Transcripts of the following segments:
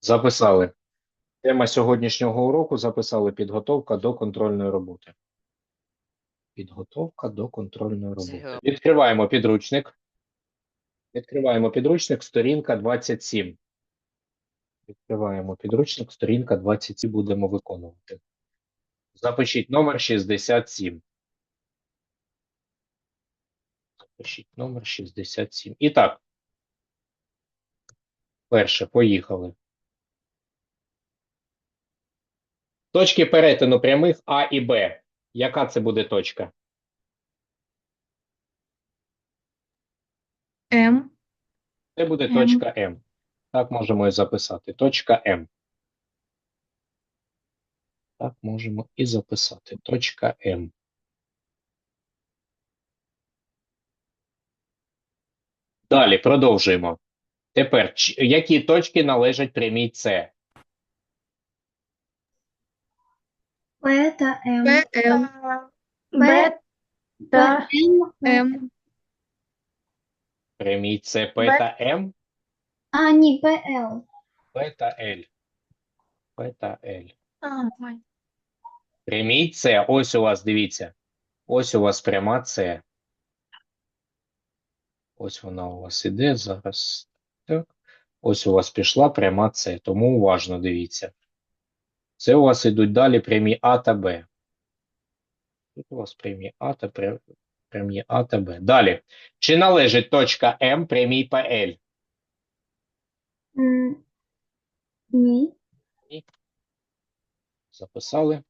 Записали. Тема сьогоднішнього уроку записали підготовка до контрольної роботи. Підготовка до контрольної роботи. Відкриваємо підручник. Відкриваємо підручник, сторінка 27. Відкриваємо підручник, сторінка 27 будемо виконувати. Запишіть номер 67. Запишіть номер 67. І так. Перше, поїхали. Точки перетину прямих А і Б. Яка це буде точка? М. Це буде М. точка М. Так можемо і записати. Точка М. Так можемо і записати. Точка М. Далі продовжуємо. Тепер, які точки належать прямій С? П та М. П, М. П, Б та М. М. Прямій С, П та М? А, ні, П, Л. П та Л. П та Л. Прямій С. Ось у вас, дивіться. Ось у вас пряма С. Ось вона у вас іде зараз. Так. Ось у вас пішла пряма С. Тому уважно дивіться. Це у вас ідуть далі прямі А та Б. Тут у вас прямі А та пря- прямі А та Б. Далі. Чи належить точка М прямій ПЛ? М, Ні. Записали.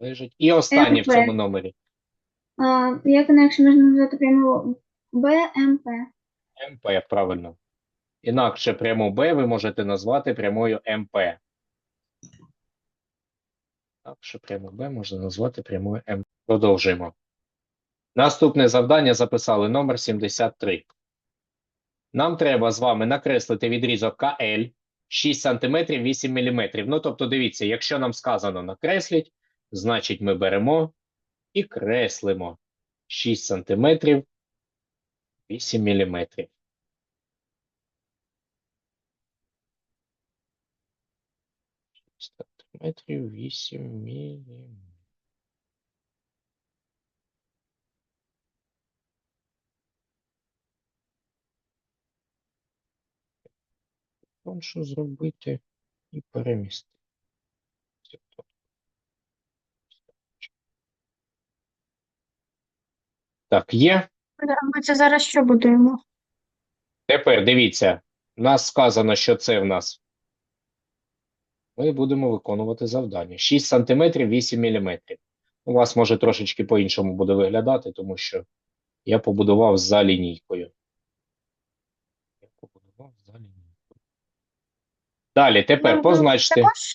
Лежить. І останнє в МП. цьому номері. А, як інакше можна назвати пряму Б, М, П. МП, правильно. Інакше пряму Б ви можете назвати прямою МП. Інакше пряму Б можна назвати прямою МП. Продовжуємо. Наступне завдання записали номер 73. Нам треба з вами накреслити відрізок КЛ 6 см 8 мм. Ну, тобто, дивіться, якщо нам сказано накресліть, значить ми беремо і креслимо 6 см 8 мм. сантиметрів 8 мм. Там що зробити і перемістити. Так, є. Ми це зараз що будуємо? Тепер дивіться, нас сказано, що це в нас. Ми будемо виконувати завдання. 6 см 8 мм. У вас може трошечки по-іншому буде виглядати, тому що я побудував за лінійкою. Я побудував за лінійкою. Далі, тепер Ну, позначте. Також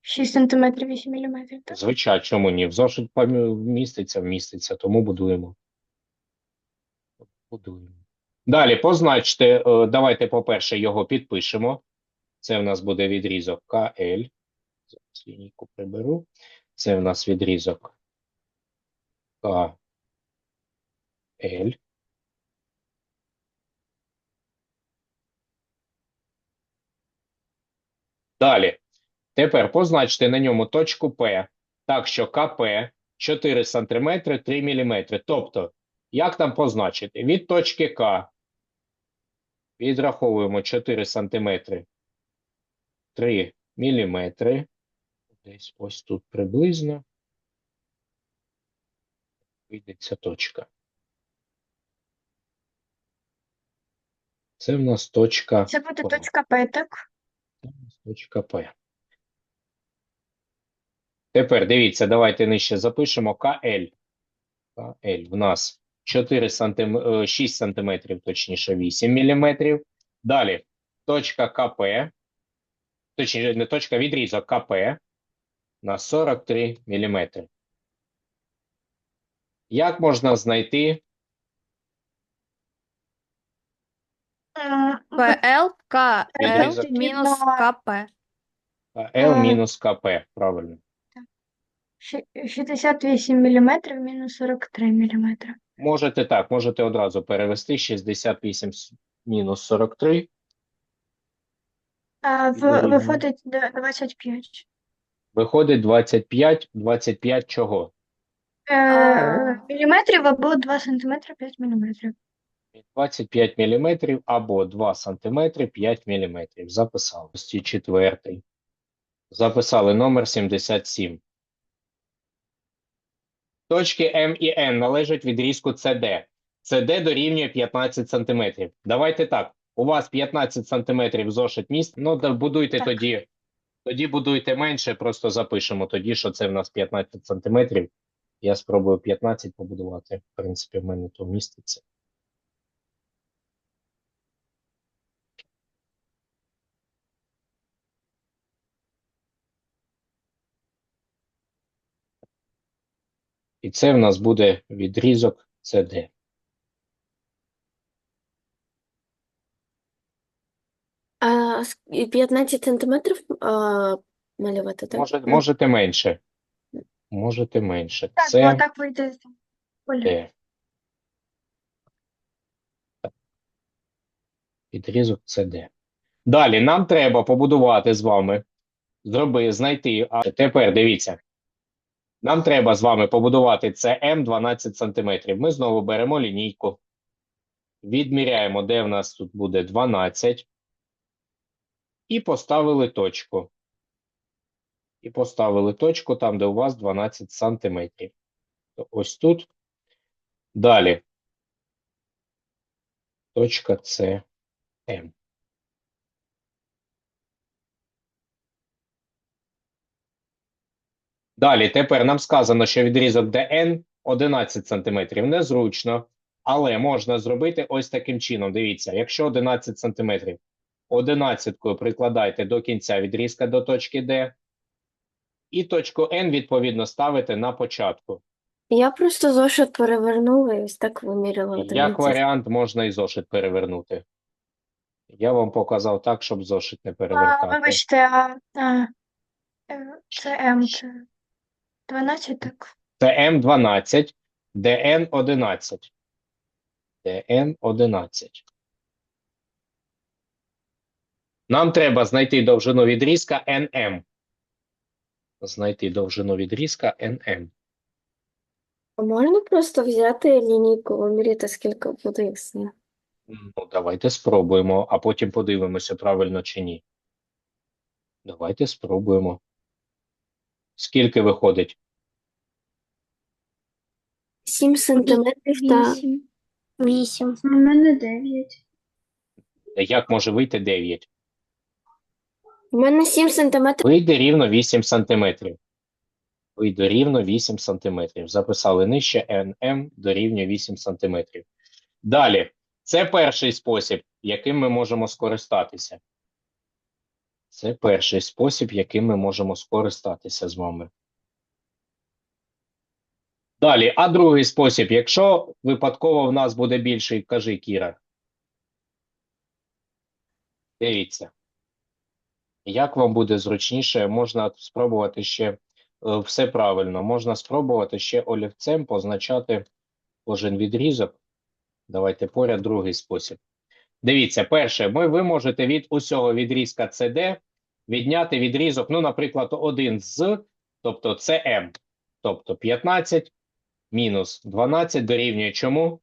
6 см 8 мм, так? Звичайно, чому ні? В зошит помі- вміститься, вміститься, тому будуємо. Будуємо. Далі позначте, е, давайте, по-перше, його підпишемо. Це в нас буде відрізок КЛ. Зараз лінійку приберу. Це в нас відрізок КЛ. Далі. Тепер позначте на ньому точку П, так що КП 4 см 3 мм. Тобто, як там позначити? Від точки К відраховуємо 4 см 3 мм. Десь ось тут приблизно. Вийде точка. Це в нас точка Це буде П. точка П, так? Це у нас точка П. Тепер дивіться, давайте нижче запишемо КЛ. КЛ в нас 4 сантим... е, 6 сантиметрів, точніше 8 міліметрів. Далі точка КП, точніше не точка, відрізок КП на 43 міліметри. Як можна знайти ПЛ, КЛ мінус КП. КЛ мінус КП? Правильно. Ші- 68 міліметрів мінус 43 міліметри. Можете так, можете одразу перевести 68 мінус 43. А в, Дорівнює. виходить д- 25. Виходить 25. 25 чого? Е, міліметрів або 2 сантиметри 5 міліметрів. 25 мм або 2 см 5 мм. Записали. Ось ці четвертий. Записали номер 77. Точки М і Н належать відрізку CD. CD дорівнює 15 см. Давайте так. У вас 15 см зошит міст. Ну, да, будуйте Так. тоді. Тоді будуйте менше, просто запишемо тоді, що це в нас 15 см. Я спробую 15 побудувати. В принципі, в мене то міститься. І це в нас буде відрізок CD. А 15 сантиметрів а, малювати, так? Може, можете менше. Можете менше. Так, Це бо так вийде. з поля. Відрізок CD. Далі нам треба побудувати з вами, зроби, знайти. А тепер дивіться. Нам треба з вами побудувати CM 12 см. Ми знову беремо лінійку. Відміряємо, де в нас тут буде 12. І поставили точку. І поставили точку там, де у вас 12 сантиметрів. То Ось тут. Далі. Точка С М. Далі, тепер нам сказано, що відрізок ДН 11 см. Незручно, але можна зробити ось таким чином. Дивіться, якщо 11 см, 11 прикладайте до кінця відрізка до точки Д, і точку Н, відповідно, ставите на початку. Я просто зошит перевернула і ось так виміряла Як варіант, можна і зошит перевернути. Я вам показав так, щоб зошит не А, вибачте, а, а, е, це М, це 12, так? Це М12, ДН11. ДН11. Нам треба знайти довжину відрізка НМ. Знайти довжину відрізка НМ. А Можна просто взяти лінійку, виміряти, скільки буде ясно. Ну, давайте спробуємо, а потім подивимося, правильно чи ні. Давайте спробуємо. Скільки виходить? 7 сантиметрів та 8. 8. У мене 9. Як може вийти 9? У мене 7 сантиметрів. Вийде рівно 8 сантиметрів. Вийде рівно 8 сантиметрів. Записали нижче НМ дорівнює 8 сантиметрів. Далі. Це перший спосіб, яким ми можемо скористатися. Це перший спосіб, яким ми можемо скористатися з вами. Далі, а другий спосіб, якщо випадково в нас буде більший, кажи, Кіра. Дивіться. Як вам буде зручніше, можна спробувати ще е, все правильно. Можна спробувати ще олівцем позначати кожен відрізок. Давайте поряд другий спосіб. Дивіться, перше, ми, ви можете від усього відрізка CD відняти відрізок, ну, наприклад, один з, тобто CM. Тобто 15 мінус 12 дорівнює чому?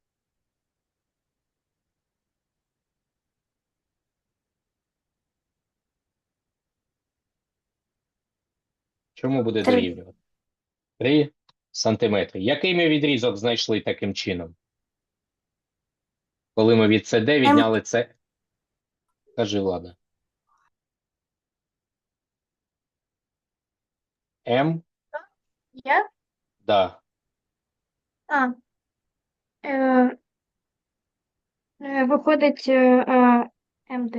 Чому буде дорівнювати? 3 сантиметри. Який ми відрізок знайшли таким чином? Коли ми від CD відняли це. Кажи, Влада. М, Я? да. А. Е, е, виходить е, е, МД.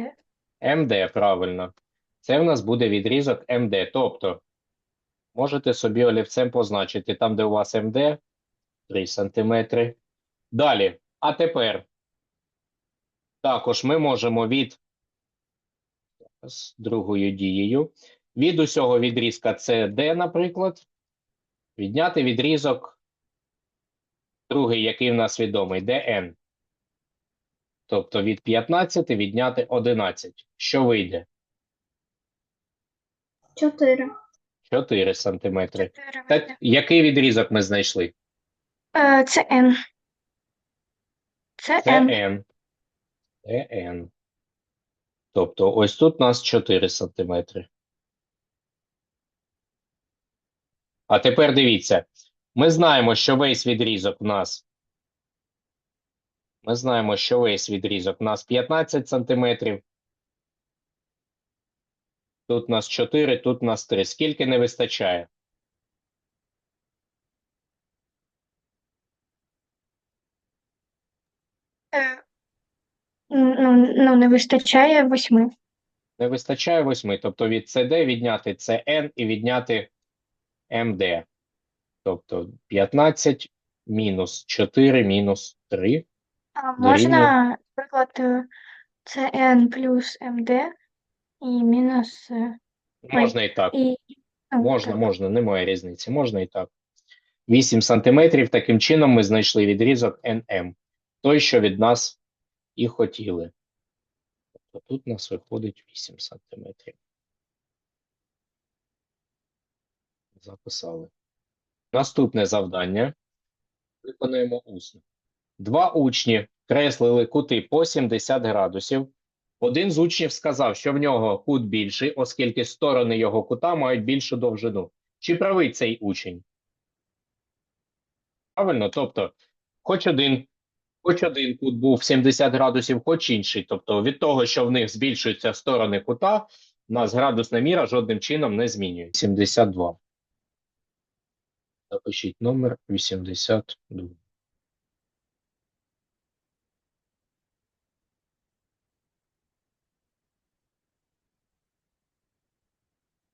МД, правильно. Це в нас буде відрізок МД. Тобто, можете собі олівцем позначити там, де у вас МД, 3 сантиметри. Далі. А тепер також ми можемо від з другою дією від усього відрізка CD, наприклад, Відняти відрізок, другий, який в нас відомий, dn. Тобто від 15 відняти 11. Що вийде? 4. 4 сантиметри. Чотири Так, вийде. який відрізок ми знайшли? Е, Це N. Це Це N. n. Це. Тобто ось тут у нас 4 сантиметри. А тепер дивіться. Ми знаємо, що весь відрізок в нас. Ми знаємо, що весь відрізок у нас 15 сантиметрів. Тут у нас 4, тут у нас 3. Скільки не вистачає? Е, Ну, не вистачає восьми. Не вистачає 8. Тобто від CD відняти CN і відняти MD. Тобто 15 мінус 4 мінус 3. А можна, наприклад, е, це N плюс MD і мінус е, Можна і так. і ну, Можна, так. можна, немає різниці. Можна і так. 8 сантиметрів. Таким чином ми знайшли відрізок NM. Той, що від нас і хотіли. Тобто тут у нас виходить 8 сантиметрів. Записали. Наступне завдання. Виконуємо усно. Два учні креслили кути по 70 градусів. Один з учнів сказав, що в нього кут більший, оскільки сторони його кута мають більшу довжину. Чи правий цей учень? Правильно, тобто, хоч один, хоч один кут був 70 градусів, хоч інший. Тобто, від того, що в них збільшуються сторони кута, у нас градусна міра жодним чином не змінюється. 72. Запишіть номер 82.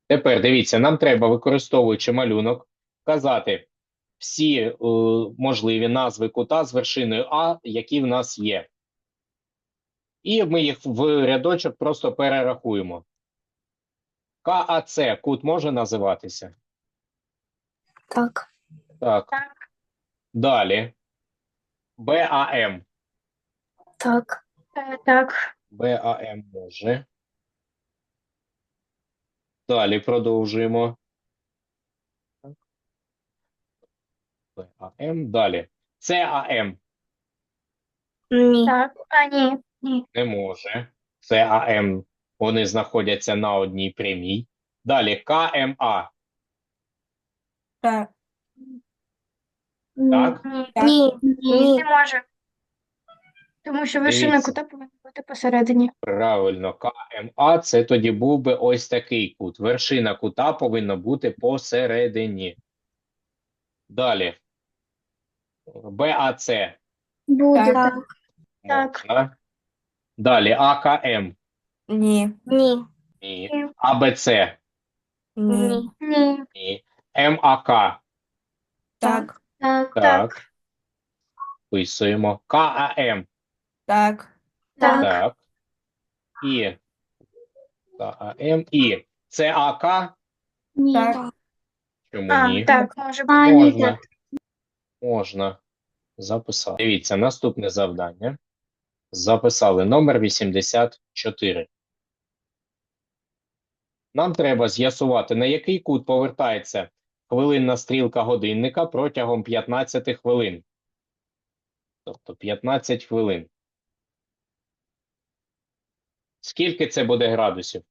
Тепер дивіться, нам треба, використовуючи малюнок, вказати всі е, можливі назви кута з вершиною А, які в нас є. І ми їх в рядочок просто перерахуємо. КАЦ кут може називатися? Так. Так. Так. Далі. БАМ. Так. Е, Так, БАМ може. Далі продовжуємо. БАМ. Далі. ЦАМ Ні. так. А, ні, ні. не може. ЦАМ. Вони знаходяться на одній прямій. Далі КМА. Так. Так? Ні, Ні. Ні. не може. Тому що вершина Дивіться. кута повинна бути посередині. Правильно, КМА це тоді був би ось такий кут. Вершина кута повинна бути посередині. Далі. БАЦ. Буде Так. так. Так. Можна. Далі АКМ. Ні. Ні. Ні. Ні. АБЦ. Ні. Ні. Ні. МАК. Так. Так. Так. Вписуємо. КАМ. Так. Так. Так. І КАМ. І ЦАК. Ні. Так. Чому А, ні? так, може бути. А, ні, Можна. Можна. Записати. Дивіться, наступне завдання. Записали номер 84. Нам треба з'ясувати, на який кут повертається хвилинна стрілка годинника протягом 15 хвилин. Тобто 15 хвилин. Скільки це буде градусів?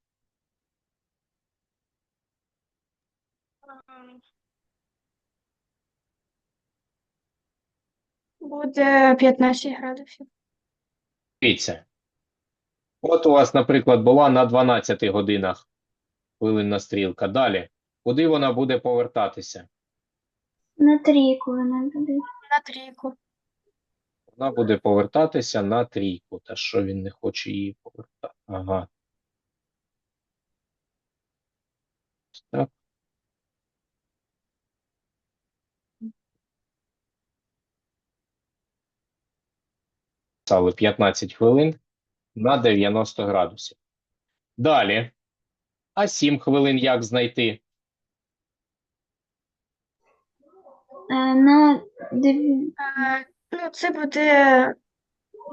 Буде 15 градусів. Дивіться. От у вас, наприклад, була на 12 годинах хвилинна стрілка. Далі. Куди вона буде повертатися? На трійку вона буде. На трійку. Вона буде повертатися на трійку. Та що він не хоче її повертати? Ага. Так. Писали 15 хвилин на 90 градусів. Далі. А 7 хвилин як знайти? Е, На, Е, ну, це буде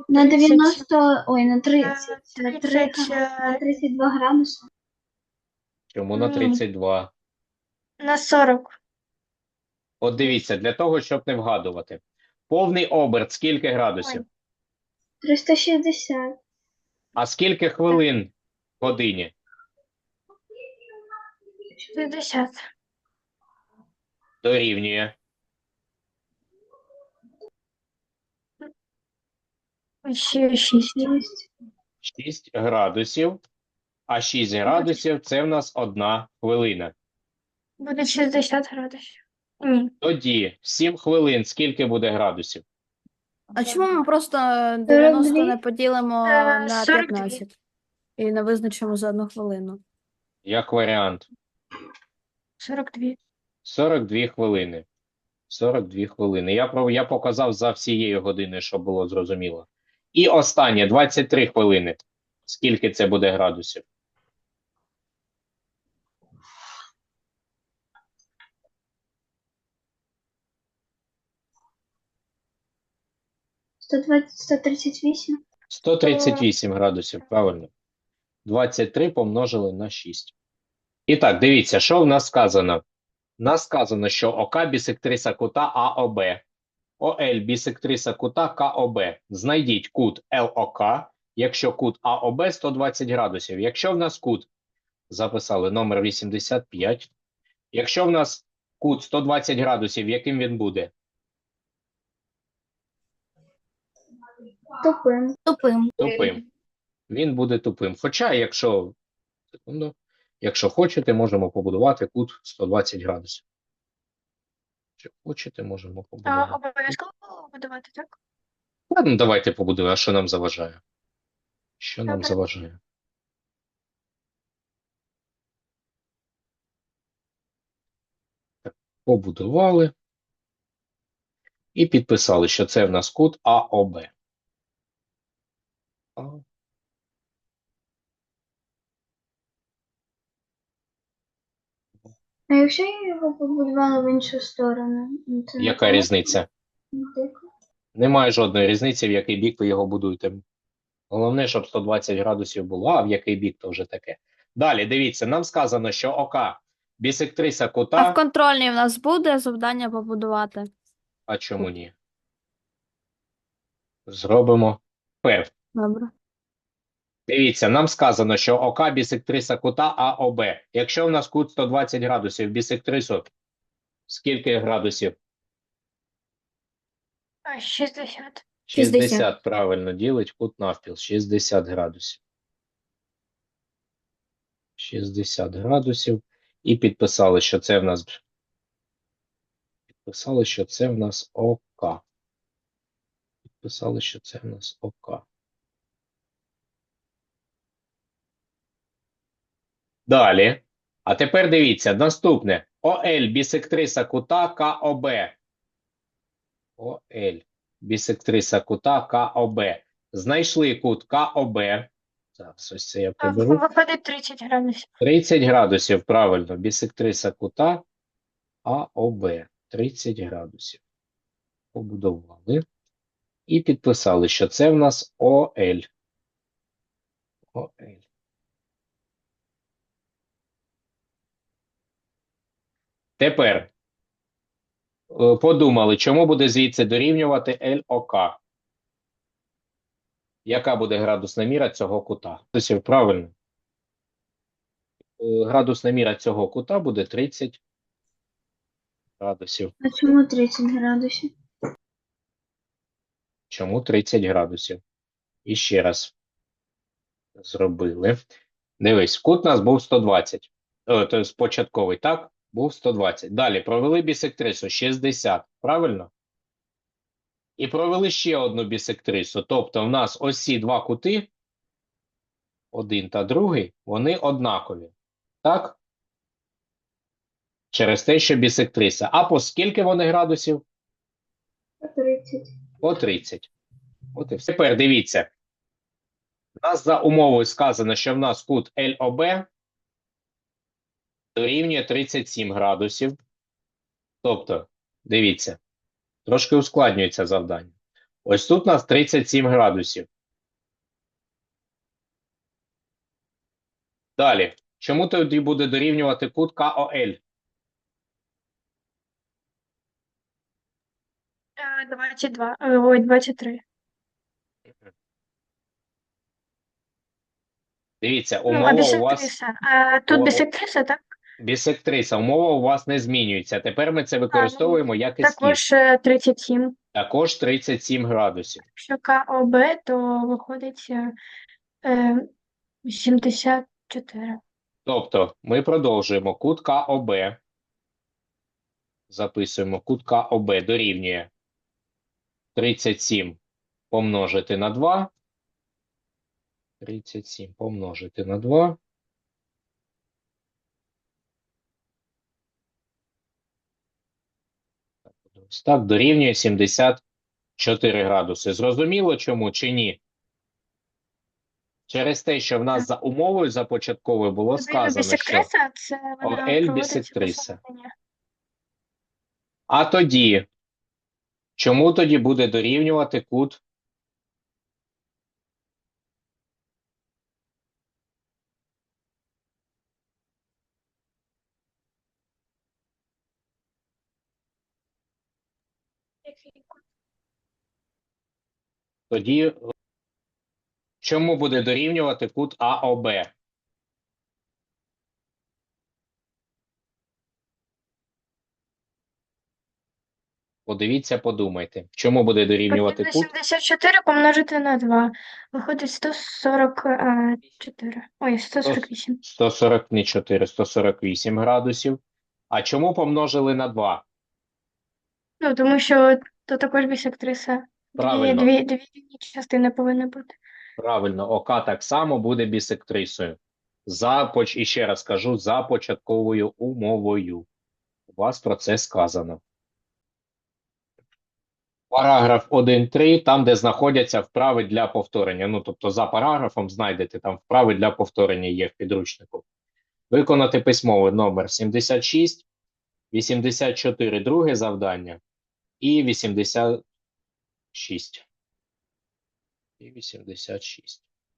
на 90, ой, на е, 30, на 30, 30, на е, 32 градуси. Чому на 32? на 40. От дивіться, для того, щоб не вгадувати. Повний оберт скільки градусів? 360, А скільки хвилин в годині? 60. Дорівнює. Ще 6. 6, 6 градусів. А 6 градусів це в нас одна хвилина. Буде 60 градусів. Ні. Тоді 7 хвилин скільки буде градусів? А чому ми просто 90 не поділимо Е, на 42. 15 і не визначимо за одну хвилину? Як варіант. 42. 42 хвилини. 42 хвилини. Я, про, я показав за всією годиною, щоб було зрозуміло. І останнє 23 хвилини. Скільки це буде градусів? 120, 138, 138 градусів, правильно. 23 помножили на 6. І так, дивіться, що в нас сказано? Нас сказано, що ОК бісектриса кута АОБ. ОЛ бісектриса кута КОБ. Знайдіть кут ЛОК, якщо кут АОБ 120 градусів. Якщо в нас кут, записали номер 85. Якщо в нас кут 120 градусів, яким він буде? Тупим, Тупим. Тупим. Він буде тупим. Хоча, якщо, секунду, якщо хочете, можемо побудувати кут 120 градусів. Якщо хочете, можемо А побудувати. обов'язково будувати, так? Ладно, давайте побудуємо. А що нам заважає? Що нам Добре. заважає? Так, побудували. І підписали, що це в нас кут АОБ. А, А якщо я його побудувала в іншу сторону? ну, це не Яка так? різниця? Не дико. Немає жодної різниці, в який бік ви його будуєте. Головне, щоб 120 градусів було, а в який бік то вже таке. Далі, дивіться, нам сказано, що ОК бісектриса А кута. в контрольній в нас буде завдання побудувати. А чому ні? Зробимо П. Добре. Дивіться, нам сказано, що ОК бісектриса кута АОБ. Якщо в нас кут 120 градусів, бісектрису скільки градусів? 60. 60, 60. правильно, ділить кут навпіл. 60 градусів. 60 градусів. І підписали, що це в нас. Підписали, що це в нас ОК. Підписали, що це в нас ОК. Далі. А тепер дивіться, наступне. ОЛ бісектриса кута КОБ. ОЛ бісектриса кута КОБ. Знайшли кут КОБ. Зараз ось це я приберу. виходить 30 градусів. 30 градусів, правильно. Бісектриса кута АОБ. 30 градусів. Побудували. І підписали, що це в нас ОЛ. ОЛ. Тепер е, подумали, чому буде звідси дорівнювати ЛОК? Яка буде градусна міра цього кута? Градусів, Правильно. Е, Градусна міра цього кута буде 30 градусів. А чому 30 градусів? Чому 30 градусів? І ще раз зробили. Дивись, кут у нас був 120. О, то есть початковий, так? Був 120. Далі провели бісектрису 60, правильно? І провели ще одну бісектрису. Тобто в нас ось ці два кути, один та другий, вони однакові. Так? Через те, що бісектриса. А по скільки вони градусів? 30. По 30. От і все. Тепер дивіться. У нас за умовою сказано, що в нас кут ЛОБ дорівнює 37 градусів. Тобто Дивіться, трошки ускладнюється завдання. Ось тут у нас 37 градусів. Далі. Чому тоді буде дорівнювати кут КОЛ? Е, 22, е, ой, 23. Дивіться, Ну, а умова у вас бісектриса. А тут О, бісектриса, так? Бісектриса, умова у вас не змінюється. Тепер ми це використовуємо як ескіз. Також е, 37. Також 37 градусів. Якщо КОБ, то виходить е, е, 74. Тобто ми продовжуємо кут КОБ. Записуємо кут КОБ дорівнює 37 помножити на 2. 37 помножити на 2. Ось Так, дорівнює 74 градуси. Зрозуміло чому чи ні? Через те, що в нас за умовою започатковою було сказано, що ОЛ бісектриса. А тоді, чому тоді буде дорівнювати кут? Тоді, е, чому буде дорівнювати кут АОБ? Подивіться, подумайте. Чому буде дорівнювати кут? 74 помножити на 2. Виходить 144. Ой, 148. 140, не 4, 148 градусів. А чому помножили на 2? Ну, тому що то також бісектриса. Правильно. дві, дві рівні частини повинні бути. Правильно, ока так само буде бісектрисою. За, поч- і ще раз кажу, за початковою умовою. У вас про це сказано. Параграф 1.3, там, де знаходяться вправи для повторення. Ну, тобто за параграфом знайдете там вправи для повторення є в підручнику. Виконати письмове номер 76, 84 друге завдання і 86. І 86.